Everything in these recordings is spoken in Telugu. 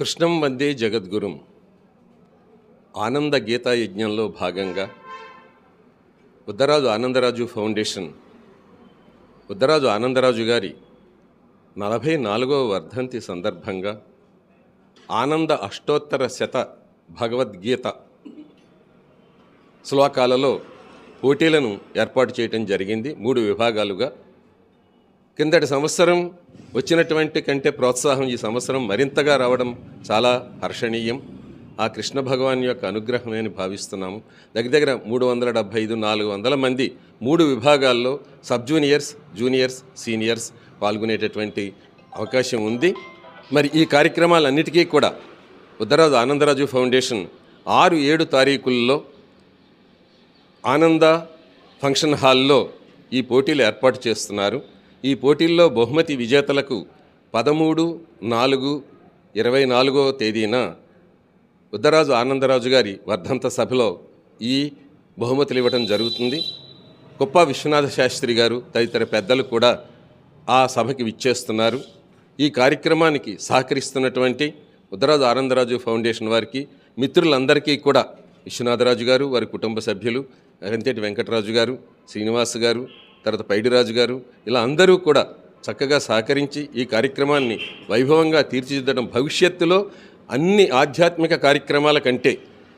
కృష్ణం వందే జగద్గురుం. ఆనంద గీతా యజ్ఞంలో భాగంగా ఉద్దరాజు ఆనందరాజు ఫౌండేషన్ ఉద్దరాజు ఆనందరాజు గారి నలభై నాలుగవ వర్ధంతి సందర్భంగా ఆనంద అష్టోత్తర శత భగవద్గీత శ్లోకాలలో పోటీలను ఏర్పాటు చేయటం జరిగింది. మూడు విభాగాలుగా కిందటి సంవత్సరం వచ్చినటువంటి కంటే ప్రోత్సాహం ఈ సంవత్సరం మరింతగా రావడం చాలా హర్షణీయం. ఆ కృష్ణ భగవాన్ యొక్క అనుగ్రహమే అని భావిస్తున్నాము. దగ్గర దగ్గర మూడు వందల డెబ్భై ఐదు నాలుగు వందల మంది మూడు విభాగాల్లో సబ్ జూనియర్స్ జూనియర్స్ సీనియర్స్ పాల్గొనేటటువంటి అవకాశం ఉంది. మరి ఈ కార్యక్రమాలన్నిటికీ కూడా ఉద్దరాజు ఆనందరాజు ఫౌండేషన్ ఆరు ఏడు తారీఖుల్లో ఆనంద ఫంక్షన్ హాల్లో ఈ పోటీలు ఏర్పాటు చేస్తున్నారు. ఈ పోటీల్లో బహుమతి విజేతలకు పదమూడు నాలుగు ఇరవై నాలుగో తేదీన ఉద్దరాజు ఆనందరాజు గారి వర్ధంత సభలో ఈ బహుమతులు ఇవ్వడం జరుగుతుంది. కుప్ప విశ్వనాథ శాస్త్రి గారు తదితర పెద్దలు కూడా ఆ సభకి విచ్చేస్తున్నారు. ఈ కార్యక్రమానికి సహకరిస్తున్నటువంటి ఉద్దరాజు ఆనందరాజు ఫౌండేషన్ వారికి మిత్రులందరికీ కూడా విశ్వనాథరాజు గారు వారి కుటుంబ సభ్యులు వెంకటేటి వెంకటరాజు గారు శ్రీనివాస్ గారు తర్వాత పైడిరాజు గారు ఇలా అందరూ కూడా చక్కగా సహకరించి ఈ కార్యక్రమాన్ని వైభవంగా తీర్చిదిద్దడం భవిష్యత్తులో అన్ని ఆధ్యాత్మిక కార్యక్రమాల కంటే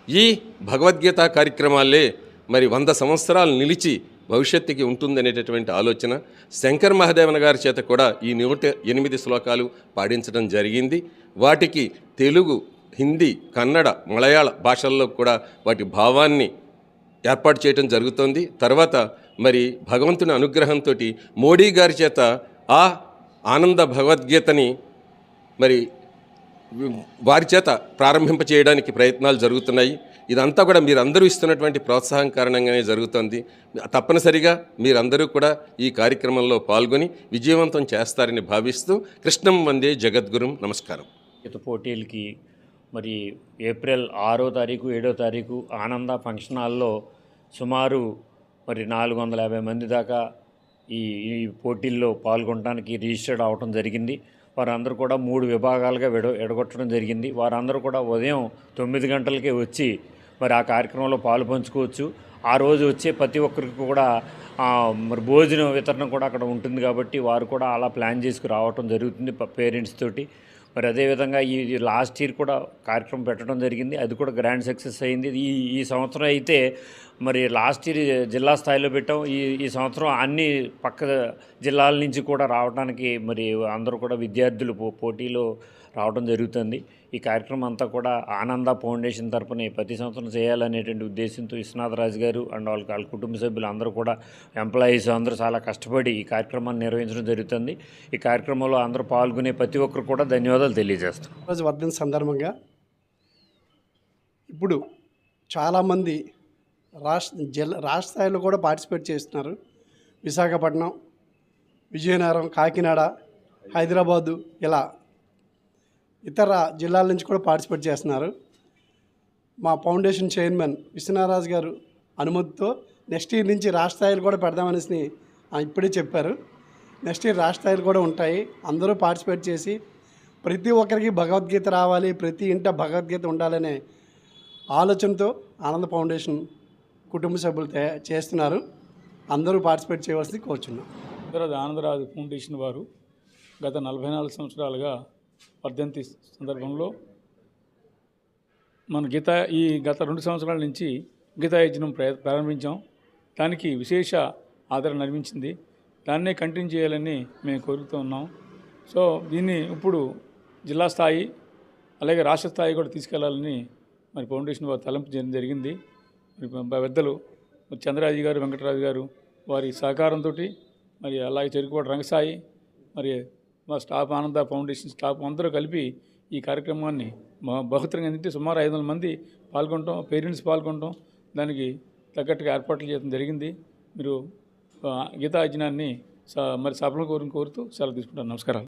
ఈ భగవద్గీత కార్యక్రమాలే మరి వంద సంవత్సరాలు నిలిచి భవిష్యత్తుకి ఉంటుందనేటటువంటి ఆలోచన. శంకర్ మహాదేవన్ గారి చేత కూడా ఈ నూట ఎనిమిది శ్లోకాలు పాడించడం జరిగింది. వాటికి తెలుగు హిందీ కన్నడ మలయాళ భాషల్లో కూడా వాటి భావాన్ని ఏర్పాటు చేయడం జరుగుతోంది. తర్వాత మరి భగవంతుని అనుగ్రహంతో మోడీ గారి చేత ఆ ఆనంద భగవద్గీతని మరి వారి చేత ప్రారంభింప చేయడానికి ప్రయత్నాలు జరుగుతున్నాయి. ఇదంతా కూడా మీరందరూ ఇస్తున్నటువంటి ప్రోత్సాహం కారణంగానే జరుగుతుంది. తప్పనిసరిగా మీరందరూ కూడా ఈ కార్యక్రమంలో పాల్గొని విజయవంతం చేస్తారని భావిస్తూ కృష్ణం వందే జగద్గురుం నమస్కారం. ఈత పోటీలకి మరి ఏప్రిల్ ఆరో తారీఖు ఏడో తారీఖు ఆనంద ఫంక్షన్ హాల్లో సుమారు మరి నాలుగు వందల యాభై మంది దాకా ఈ ఈ పోటీల్లో పాల్గొనడానికి రిజిస్టర్డ్ అవటం జరిగింది. వారందరూ కూడా మూడు విభాగాలుగా విడ ఎడగొట్టడం జరిగింది. వారందరూ కూడా ఉదయం తొమ్మిది గంటలకే వచ్చి మరి ఆ కార్యక్రమంలో పాలు పంచుకోవచ్చు. ఆ రోజు వచ్చే ప్రతి ఒక్కరికి కూడా మరి భోజనం వితరణ కూడా అక్కడ ఉంటుంది కాబట్టి వారు కూడా అలా ప్లాన్ చేసుకు రావటం జరుగుతుంది పేరెంట్స్ తోటి. మరి అదేవిధంగా ఈ ఈ లాస్ట్ ఇయర్ కూడా కార్యక్రమం పెట్టడం జరిగింది. అది కూడా గ్రాండ్ సక్సెస్ అయింది. ఈ ఈ సంవత్సరం అయితే మరి లాస్ట్ ఇయర్ జిల్లా స్థాయిలో పెట్టాం. ఈ ఈ సంవత్సరం అన్ని పక్క జిల్లాల నుంచి కూడా రావడానికి మరి అందరూ కూడా విద్యార్థులు పో పోటీలో రావడం జరుగుతుంది. ఈ కార్యక్రమం అంతా కూడా ఆనంద ఫౌండేషన్ తరపున ప్రతి సంవత్సరం చేయాలనేటువంటి ఉద్దేశంతో విశ్వనాథరాజు గారు అండ్ వాళ్ళ వాళ్ళ కుటుంబ సభ్యులు అందరూ కూడా ఎంప్లాయీస్ అందరూ చాలా కష్టపడి ఈ కార్యక్రమాన్ని నిర్వహించడం జరుగుతుంది. ఈ కార్యక్రమంలో అందరూ పాల్గొనే ప్రతి ఒక్కరు కూడా ధన్యవాదాలు తెలియజేస్తాం రోజు వర్ధన సందర్భంగా ఇప్పుడు చాలామంది రాష్ట్ర జిల్లా రాష్ట్ర స్థాయిలో కూడా పార్టిసిపేట్ చేస్తున్నారు. విశాఖపట్నం విజయనగరం కాకినాడ హైదరాబాదు ఇలా ఇతర జిల్లాల నుంచి కూడా పార్టిసిపేట్ చేస్తున్నారు. మా ఫౌండేషన్ చైర్మన్ విశ్వనారాజు గారు అనుమతితో నెక్స్ట్ ఇయర్ నుంచి రాష్ట్ర స్థాయిలు కూడా పెడదామనేసి ఇప్పుడే చెప్పారు. నెక్స్ట్ ఇయర్ రాష్ట్ర స్థాయిలు కూడా ఉంటాయి. అందరూ పార్టిసిపేట్ చేసి ప్రతి ఒక్కరికి భగవద్గీత రావాలి ప్రతి ఇంట భగవద్గీత ఉండాలనే ఆలోచనతో ఆనంద ఫౌండేషన్ కుటుంబ సభ్యులు చేస్తున్నారు. అందరూ పార్టిసిపేట్ చేయవలసింది కోరుచున్నాం. ఉత్తరాది ఆనందరాజు ఫౌండేషన్ వారు గత నలభై నాలుగు సంవత్సరాలుగా వర్ధంతి సందర్భంలో మన గీత ఈ గత రెండు సంవత్సరాల నుంచి గీతా యజ్ఞం ప్ర- ప్రారంభించాం. దానికి విశేష ఆదరణ లభించింది దాన్నే కంటిన్యూ చేయాలని మేము కోరుతూ ఉన్నాం. సో దీన్ని ఇప్పుడు జిల్లా స్థాయి అలాగే రాష్ట్ర స్థాయి కూడా తీసుకెళ్ళాలని మరి ఫౌండేషన్ వారు తలంపు చేయడం జరిగింది. మరి పెద్దలు చంద్రరాజు గారు వెంకటరాజు గారు వారి సహకారంతో మరి అలాగే చెరుకువాడ రంగసాయి మరి మా స్టాఫ్ ఆనంద ఫౌండేషన్ స్టాఫ్ అందరూ కలిపి ఈ కార్యక్రమాన్ని బహుతరంగా ఏంటంటే సుమారు ఐదు వందల మంది పాల్గొనటం పేరెంట్స్ పాల్గొనటం దానికి తగ్గట్టుగా ఏర్పాట్లు చేయడం జరిగింది. మీరు గీతా యజ్ఞాన్ని మరి సఫలం కోరిన కోరుతూ సెలవు తీసుకుంటాను. నమస్కారాలు.